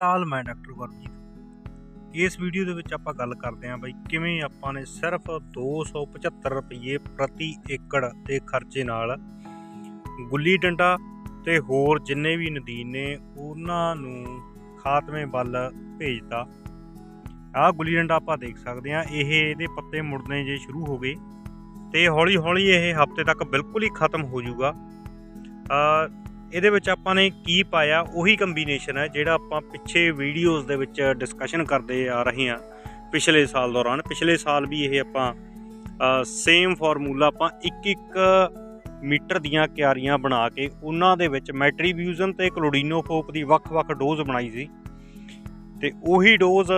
ਹਾਲ ਮੈਂ ਡਾਕਟਰ ਗੁਰਜੀਤ ਇਸ ਵੀਡੀਓ ਦੇ ਵਿੱਚ ਆਪਾਂ ਗੱਲ ਕਰਦੇ ਹਾਂ ਬਈ ਕਿਵੇਂ ਆਪਾਂ ਨੇ ਸਿਰਫ 275 ਰੁਪਏ ਪ੍ਰਤੀ ਏਕੜ ਦੇ ਖਰਚੇ ਨਾਲ ਗੁੱਲੀ ਡੰਡਾ ਤੇ ਹੋਰ ਜਿੰਨੇ ਵੀ ਨਦੀਨ ਨੇ ਉਹਨਾਂ ਨੂੰ ਖਾਤਮੇ ਵੱਲ ਭੇਜਤਾ। ਆਹ ਗੁੱਲੀ ਡੰਡਾ ਆਪਾਂ ਦੇਖ ਸਕਦੇ ਹਾਂ, ਇਹ ਇਹਦੇ ਪੱਤੇ ਮੁੜਨੇ ਜੇ ਸ਼ੁਰੂ ਹੋ ਗਏ ਤੇ ਹੌਲੀ ਹੌਲੀ ਇਹ ਹਫ਼ਤੇ ਤੱਕ ਬਿਲਕੁਲ ਹੀ ਖਤਮ ਹੋ ਜਾਊਗਾ। ਇਹਦੇ ਵਿੱਚ ਆਪਾਂ ਨੇ ਕੀ ਪਾਇਆ, ਉਹੀ ਕੰਬੀਨੇਸ਼ਨ ਹੈ ਜਿਹੜਾ ਆਪਾਂ ਪਿੱਛੇ ਵੀਡੀਓਜ਼ ਦੇ ਵਿੱਚ ਡਿਸਕਸ਼ਨ ਕਰਦੇ ਆ ਰਹੇ ਹਾਂ ਪਿਛਲੇ ਸਾਲ ਦੌਰਾਨ। ਪਿਛਲੇ ਸਾਲ ਵੀ ਇਹ ਆਪਾਂ ਸੇਮ ਫਾਰਮੂਲਾ ਆਪਾਂ ਇੱਕ ਇੱਕ ਮੀਟਰ ਦੀਆਂ ਕਿਆਰੀਆਂ ਬਣਾ ਕੇ ਉਹਨਾਂ ਦੇ ਵਿੱਚ ਮੈਟਰੀਬਿਊਜ਼ਨ ਤੇ ਕਲੋਡੀਨੋਫੋਪ ਦੀ ਵੱਖ-ਵੱਖ ਡੋਜ਼ ਬਣਾਈ ਸੀ। ਤੇ ਉਹੀ ਡੋਜ਼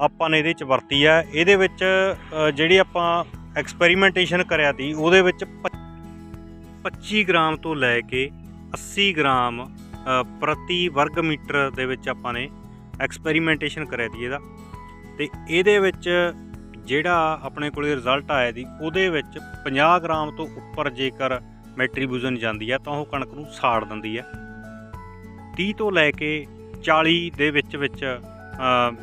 ਆਪਾਂ ਨੇ ਇਹਦੇ ਚ ਵਰਤੀ ਆ ਇਹਦੇ ਵਿੱਚ ਜਿਹੜੀ ਆਪਾਂ ਐਕਸਪੈਰੀਮੈਂਟੇਸ਼ਨ ਕਰਿਆ ਸੀ, ਉਹਦੇ ਵਿੱਚ ਪੱਚ- 25 ਗ੍ਰਾਮ ਤੋਂ ਲੈ ਕੇ 80 ਗ੍ਰਾਮ ਪ੍ਰਤੀ ਵਰਗ ਮੀਟਰ ਦੇ ਵਿੱਚ ਆਪਾਂ ਨੇ ਐਕਸਪੈਰੀਮੈਂਟੇਸ਼ਨ ਕਰਿਆ ਸੀ ਇਹਦਾ। ਤੇ ਇਹਦੇ ਵਿੱਚ ਜਿਹੜਾ ਆਪਣੇ ਕੋਲੇ ਰਿਜ਼ਲਟ ਆਇਆ ਦੀ ਉਹਦੇ ਵਿੱਚ 50 ਗ੍ਰਾਮ ਤੋਂ ਉੱਪਰ ਜੇਕਰ ਮੈਟਰੀਬੂਜ਼ਨ ਜਾਂਦੀ ਆ, ਤਾਂ ਉਹ ਕਣਕ ਨੂੰ ਸਾੜ ਦਿੰਦੀ ਹੈ 30 ਤੋਂ ਲੈ ਕੇ 40 ਦੇ ਵਿੱਚ ਵਿੱਚ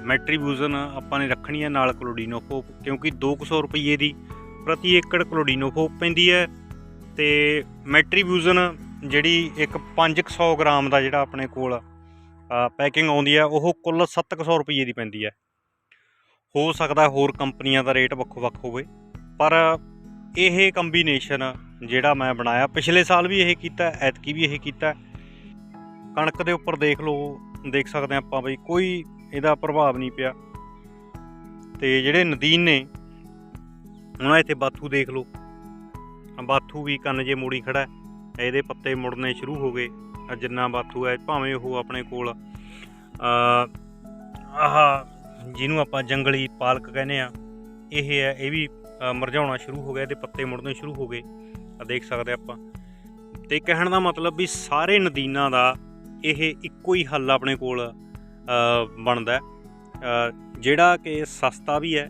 ਮੈਟਰੀਬੂਜ਼ਨ ਆਪਾਂ ਨੇ ਰੱਖਣੀ ਹੈ ਨਾਲ ਕਲੋਡੀਨੋਫੋਪ ਕਿਉਂਕਿ 200 ਰੁਪਏ ਦੀ ਪ੍ਰਤੀ ਏਕੜ ਕਲੋਡੀਨੋਫੋਪ ਪੈਂਦੀ ਹੈ ਤੇ ਮੈਟਰੀਬੂਜ਼ਨ ਜਿਹੜੀ ਇੱਕ 500 ਗ੍ਰਾਮ ਦਾ ਜਿਹੜਾ ਆਪਣੇ ਕੋਲ ਪੈਕਿੰਗ ਆਉਂਦੀ ਹੈ ਉਹ ਕੁੱਲ 700 ਰੁਪਏ ਦੀ ਪੈਂਦੀ ਹੈ ਹੋ ਸਕਦਾ ਹੋਰ ਕੰਪਨੀਆਂ ਦਾ ਰੇਟ ਵੱਖੋ ਵੱਖ ਹੋਵੇ, ਪਰ ਇਹ ਕੰਬੀਨੇਸ਼ਨ ਜਿਹੜਾ ਮੈਂ ਬਣਾਇਆ, ਪਿਛਲੇ ਸਾਲ ਵੀ ਇਹ ਕੀਤਾ, ਐਤਕੀ ਵੀ ਇਹ ਕੀਤਾ। ਕਣਕ ਦੇ ਉੱਪਰ ਦੇਖ ਲਓ, ਦੇਖ ਸਕਦੇ ਹਾਂ ਆਪਾਂ ਬਈ, ਕੋਈ ਇਹਦਾ ਪ੍ਰਭਾਵ ਨਹੀਂ ਪਿਆ। ਤੇ ਜਿਹੜੇ ਨਦੀਨ ਨੇ, ਉਹਨਾਂ ਇੱਥੇ ਬਾਥੂ ਦੇਖ ਲਓ। ਬਾਥੂ ਵੀ ਕੰਨ ਜੇ ਮੋੜੀ ਖੜਾ ਇਹਦੇ ਪੱਤੇ ਮੁੜਨੇ ਸ਼ੁਰੂ ਹੋ ਗਏ। ਜਿੰਨਾ ਬਾਥੂ ਹੈ, ਭਾਵੇਂ ਉਹ ਆਪਣੇ ਕੋਲ ਅ ਆਹ ਜਿਹਨੂੰ ਆਪਾਂ ਜੰਗਲੀ ਪਾਲਕ ਕਹਿੰਦੇ ਆ ਇਹ ਹੈ, ਇਹ ਵੀ ਮਰਝਾਉਣਾ ਸ਼ੁਰੂ ਹੋ ਗਿਆ, ਇਹਦੇ ਪੱਤੇ ਮੁੜਨੇ ਸ਼ੁਰੂ ਹੋ ਗਏ। ਆ ਦੇਖ ਸਕਦੇ ਆਪਾਂ। ਤੇ ਕਹਿਣ ਦਾ ਮਤਲਬ ਵੀ ਸਾਰੇ ਨਦੀਨਾਂ ਦਾ ਇਹ ਇੱਕੋ ਹੀ ਹੱਲ ਆਪਣੇ ਕੋਲ ਬਣਦਾ ਜਿਹੜਾ ਕਿ ਸਸਤਾ ਵੀ ਹੈ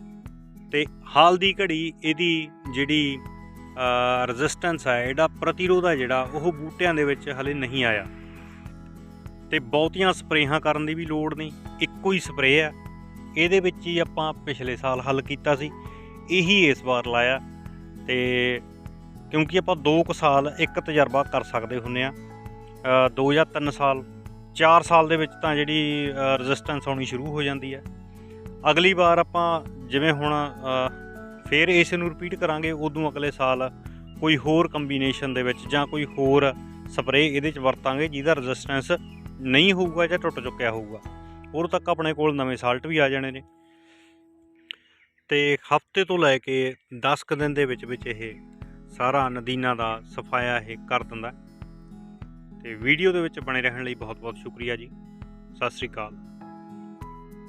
ਤੇ ਹਾਲ ਦੀ ਘੜੀ ਇਹਦੀ ਜਿਹੜੀ ਰੈਜ਼ਿਸਟੈਂਸ ਹੈ ਇਹਦਾ ਪ੍ਰਤੀਰੋਧ ਹੈ ਜਿਹੜਾ, ਉਹ ਬੂਟਿਆਂ ਦੇ ਵਿੱਚ ਹਲੇ ਨਹੀਂ ਆਇਆ। ਤੇ ਬਹੁਤੀਆਂ ਸਪਰੇਹਾਂ ਕਰਨ ਦੀ ਵੀ ਲੋੜ ਨਹੀਂ, ਇੱਕੋ ਹੀ ਸਪਰੇਅ ਹੈ ਇਹਦੇ ਵਿੱਚ ਹੀ ਆਪਾਂ ਪਿਛਲੇ ਸਾਲ ਹੱਲ ਕੀਤਾ ਸੀ, ਇਹੀ ਇਸ ਵਾਰ ਲਾਇਆ। ਤੇ ਕਿਉਂਕਿ ਆਪਾਂ 2 ਕੁ ਸਾਲ ਇੱਕ ਤਜਰਬਾ ਕਰ ਸਕਦੇ ਹੁੰਨੇ ਆ। 2 ਜਾਂ 3 ਸਾਲ 4 ਸਾਲ ਦੇ ਵਿੱਚ ਤਾਂ ਜਿਹੜੀ ਰੈਜ਼ਿਸਟੈਂਸ ਆਉਣੀ ਸ਼ੁਰੂ ਹੋ ਜਾਂਦੀ ਹੈ ਅਗਲੀ ਵਾਰ ਆਪਾਂ ਜਿਵੇਂ ਹੁਣ ਫਿਰ ਇਸ ਨੂੰ ਰਿਪੀਟ ਕਰਾਂਗੇ ਉਦੋਂ ਅਗਲੇ ਸਾਲ ਕੋਈ ਹੋਰ ਕੰਬੀਨੇਸ਼ਨ ਦੇ ਵਿੱਚ ਜਾਂ ਕੋਈ ਹੋਰ ਸਪਰੇਅ ਇਹਦੇ ਚ ਵਰਤਾਂਗੇ ਜਿਹਦਾ ਰੈਜ਼ਿਸਟੈਂਸ ਨਹੀਂ ਹੋਊਗਾ ਜਾਂ ਟੁੱਟ ਚੁੱਕਿਆ ਹੋਊਗਾ। ਉਦੋਂ ਤੱਕ ਆਪਣੇ ਕੋਲ ਨਵੇਂ ਸਾਲਟ ਵੀ ਆ ਜਾਣੇ ਨੇ। ਤੇ ਹਫ਼ਤੇ ਤੋਂ ਲੈ ਕੇ 10 ਕੁ ਦਿਨ ਦੇ ਵਿੱਚ ਵਿੱਚ ਇਹ ਸਾਰਾ ਨਦੀਨਾਂ ਦਾ ਸਫਾਇਆ ਇਹ ਕਰ ਦਿੰਦਾ। ਤੇ ਵੀਡੀਓ ਦੇ ਵਿੱਚ ਬਣੇ ਰਹਿਣ ਲਈ ਬਹੁਤ ਬਹੁਤ ਸ਼ੁਕਰੀਆ ਜੀ। ਸਤਿ ਸ੍ਰੀ ਅਕਾਲ।